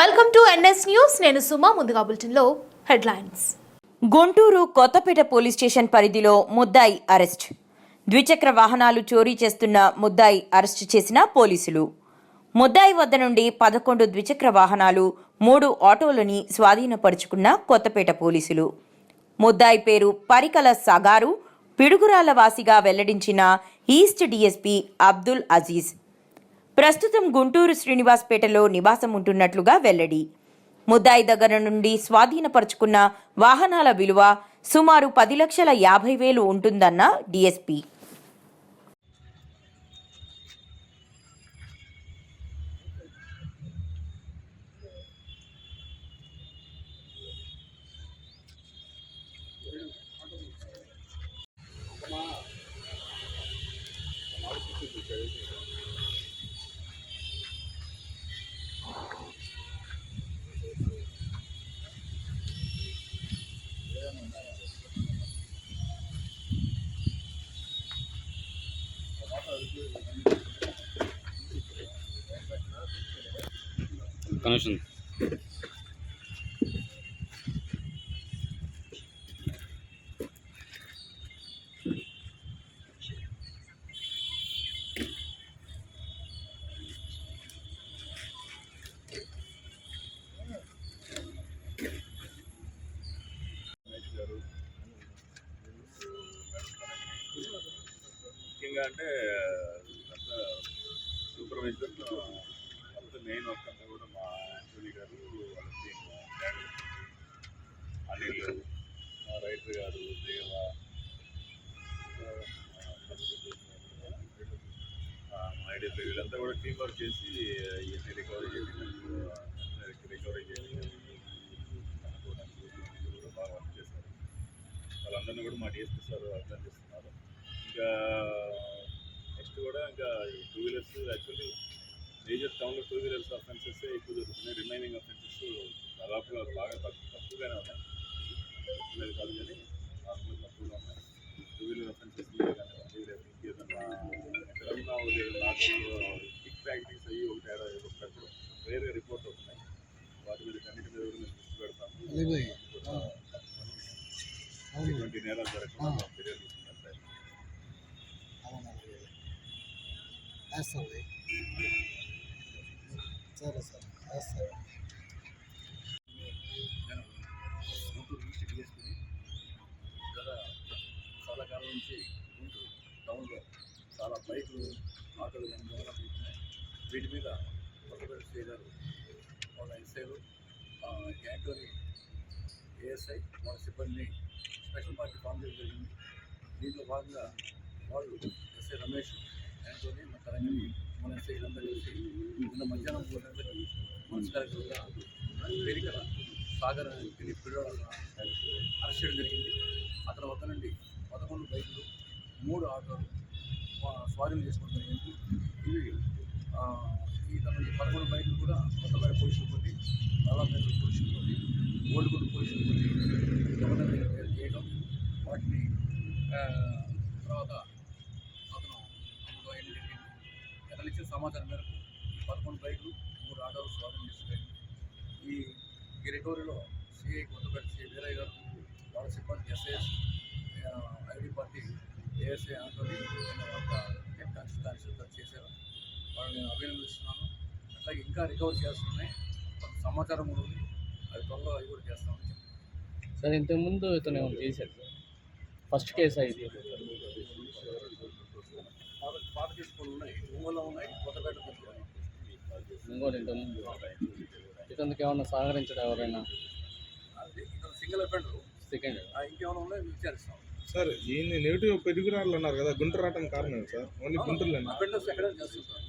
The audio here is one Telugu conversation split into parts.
వెల్కమ్ టు ఎన్ఎస్ న్యూస్ నేను సుమా ముందుగా బులెటిన్లో headlines. Guntur Kothapeta police station పరిధిలో ముద్దాయి అరెస్ట్. ద్విచక్ర వాహనాలు చోరీ చేస్తున్న ముద్దాయి అరెస్టు చేసిన పోలీసులు. ముద్దాయి వద్ద నుండి పదకొండు ద్విచక్ర వాహనాలు మూడు ఆటోలని స్వాధీనపరుచుకున్న కొత్తపేట పోలీసులు. ముద్దాయి పేరు పరికల సగారు పిడుగురాల వాసిగా వెల్లడించిన ఈస్ట్ డీఎస్పీ అబ్దుల్ అజీజ్. ప్రస్తుతం గుంటూరు శ్రీనివాస్పేటలో నివాసం ఉంటున్నట్లుగా వెల్లడి. ముద్దాయి దగ్గర నుండి స్వాధీనపరుచుకున్న వాహనాల విలువ సుమారు పది లక్షల యాభై వేలు ఉంటుందన్న డీఎస్పీ. కనెక్షన్ ముఖ్యంగా అంటే అంతా సూపర్వైజర్ అంతా మెయిన్ వర్క్ అంతా కూడా మా యాంటోనీ గారు వాళ్ళ టీమ్ డాడీ అనిల్ మా రైటర్ గారు దేవ మా ఐడియా వీళ్ళంతా కూడా టీం వర్క్ చేసి ఇవన్నీ రికవరీ చేసి రికవరీ చేసి అనుకోవడానికి కూడా బాగా వర్క్ చేశారు. వాళ్ళందరినీ కూడా మా డిఎస్పీ సార్ అర్థం చేస్తున్నారు ఇంకా నెక్స్ట్ కూడా ఇంకా టూ వీలర్స్ యాక్చువల్లీ మేజర్ టౌన్లో టూ వీలర్స్ అఫెన్సెస్ ఎక్కువ జరుగుతున్నాయి. రిమైనింగ్ అఫెన్సెస్ దాదాపుగా బాగా తక్కువ తక్కువగానే ఉన్నాయి. తక్కువలేదు కాదు కానీ నార్మల్ తక్కువగా ఉన్నాయి. టూ వీలర్ అఫెన్సెస్ నాకు కిక్ ప్యాకెటింగ్స్ అయ్యి ఒక తేడా ఒకటప్పుడు వేరే రిపోర్ట్ అవుతున్నాయి. వాటి మీద కన్నిటి మీద కూడా మేము దృష్టి పెడతాము. వేస్తుంది సరే సార్ వేస్తాను నేను గుంటూరు ఈస్ట్ డిఎస్పీని గత చాలా కాలం నుంచి గుంటూరు టౌన్లో చాలా బైకులు ఆటోలు కానీ దొంగలు ఉంటున్నాయి వీటి మీద కొత్తపేట సిఐ గారు వాళ్ళ ఎస్ఐలు యాంటోని ఏఎస్ఐ వాళ్ళ సిబ్బందిని స్పెషల్ పార్టీ ఫామ్ చేయడం జరిగింది. దీంట్లో భాగంగా వాళ్ళు ఎస్ఐ రమేష్ తరంగని మన కలిసి నిన్న మధ్యాహ్నం పూట మున్సిపాలిటీగా పెరికల సాగర్ తిరిగి పిల్లల అరెస్ట్ చేయడం జరిగింది. ఆ తర్వాత నుండి పదకొండు బైకులు మూడు ఆటోలు స్వాధీనం చేసుకోవడం జరిగింది. ఇవి ఇతను ఈ పదకొండు బైకులు కూడా కొత్తపేట పోలీసులు కొట్టి నల్లపేట పోలీసులు కొట్టి ఓల్డ్గుడ్ పోలీసులు కొట్టి గవర్నర్ చేయడం వాటిని సమాచారం మేరకు పదకొండు బైకులు మూడు ఆటోలు స్వాధీనం చేసుకోలేదు ఈ ఈ రికవరీలో సిఐ కొత్తపేట సిఐ వీరయ్య గారు వాళ్ళ సిబ్బంది SIs ID party ASI Antony ఒక హెడ్ చేశారు. వాళ్ళని నేను అభినందిస్తున్నాను. అట్లాగే ఇంకా రికవర్ చేస్తున్నాయి కొంత సమాచారం కూడా ఉంది. అది త్వరలో అవి కూడా చేస్తామని చెప్తున్నాను సార్ ఇంతకుముందు ఇతను ఏమైనా చేశారు సార్? ఫస్ట్ కేసు ఇది. పాత పాత తీసుకొని ఉన్నాయి ఒంగోలులో ఉన్నాయి కొత్తపేట ఇతనికి ఏమన్నా సహకరించడం ఎవరైనా? సింగిల్ సెకండ్ ఇంకేమైనా ఉన్నాయో విచారిస్తాం. సార్ ఈయన నెగిటివ్ పెరుగురాళ్ళు అన్నారు కదా గుంటూరు రావడం కారణం సార్? ఓన్లీ గుంటూరులోనే?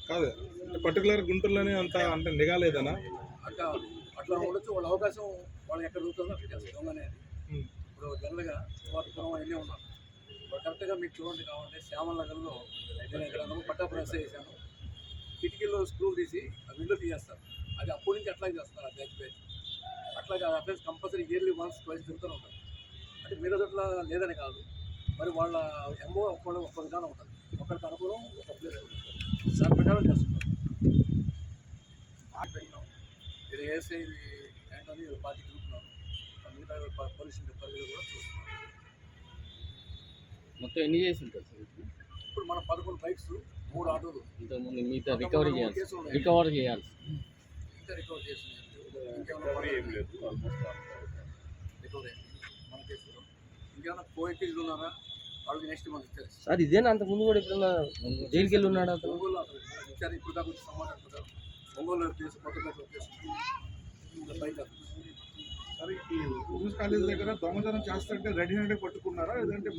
కాదు అంటే పర్టికులర్ గుంటూరులోనే అంత అంటే నిఘా లేదనా? అట్లా అట్లా ఉండొచ్చు వాళ్ళ అవకాశం వాళ్ళు ఎక్కడ ఉమ్. ఇప్పుడు జనరల్గా వాటిపురం అన్నీ ఉన్నారు కరెక్ట్గా మీకు చూడండి కావాలంటే శ్యామల నగర్లో నేను ఇక్కడ పట్టా చేశాను. కిటికీలో స్క్రూ తీసి ఆ విండో తీసేస్తారు. అది అప్పటి నుంచి అట్లా చేస్తారు ఆ బ్యాచ్ బ్యాచ్ అట్లాగే ఆ offence compulsory yearly once twice తిరుగుతూనే ఉంటారు. అంటే మీరు చోట్ల లేదని కాదు. మరి వాళ్ళ ఎంఓ ఒక్క ఒక్క విధానం ఉంటుంది ఒకరికి అనుకూలం ఒక ప్లేస్ ఉంటుంది. దాని ప్రకారం చేస్తున్నారు. పెట్టినాం. ఇది ఏసీ ఇది ఏంటని పార్టీ చూపుతున్నాను మిగతా పొల్యూషన్ పరిధిలో కూడా చూస్తున్నాం. మొత్తం ఎన్ని చేసి ఉంటారు సార్ ఇప్పుడు? మన పదకొండు బైక్స్ మూడు ఆటోలు. ఇంతకుముందు మిగతా రికవరీ చేయాలి. రికవర్ చేయాలి. ఇంకా రికవర్ ఇంకేమైనా ఏం లేదు. ఆల్మోస్ట్ రికవర్ మన కేసులో ఇంకేమైనా కో ఎక్కిళ్ళు ఉన్నారా? వాళ్ళకి నెక్స్ట్ మంత్ ఇచ్చారు. సార్ ఇదేనా? అంత ముందు కూడా ఎప్పుడన్నా జైలుకి వెళ్ళి ఉన్నాడు అతను? ఒంగోలు మనకి ఇచ్చారు. ఇప్పుడు దాకా వచ్చి కదా ఒంగోలు కేసు కొత్తపేట కేసు అతను. సరే ఈ ఉమెన్స్ కాలేజ్ దగ్గర దొంగతనం చేస్తుంటే రెడీ హ్యాండ్ పట్టుకున్నారా? లేదంటే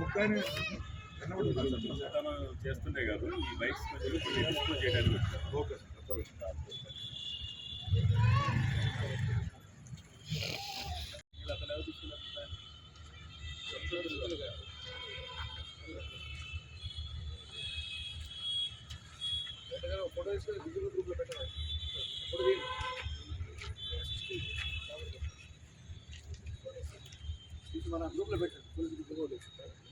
ముక్కాయని చేస్తుండే కాదు. ఈ బైక్స్ చేయడానికి ఓకే సార్ ఫోటో తీసుకొని విజువల్ గ్రూప్లో పెట్టాలి ఫోటో తీయండి. మన గ్రూప్లో పెట్టండి.